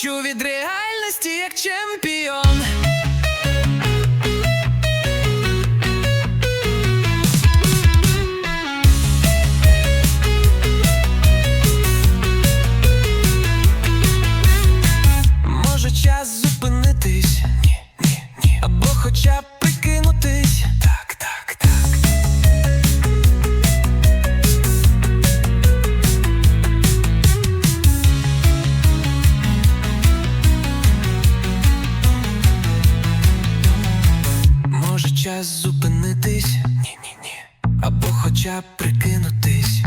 Втечу від реальності як чемпіон. час зупинитись, ні-ні ні, або хоча б прикинутись.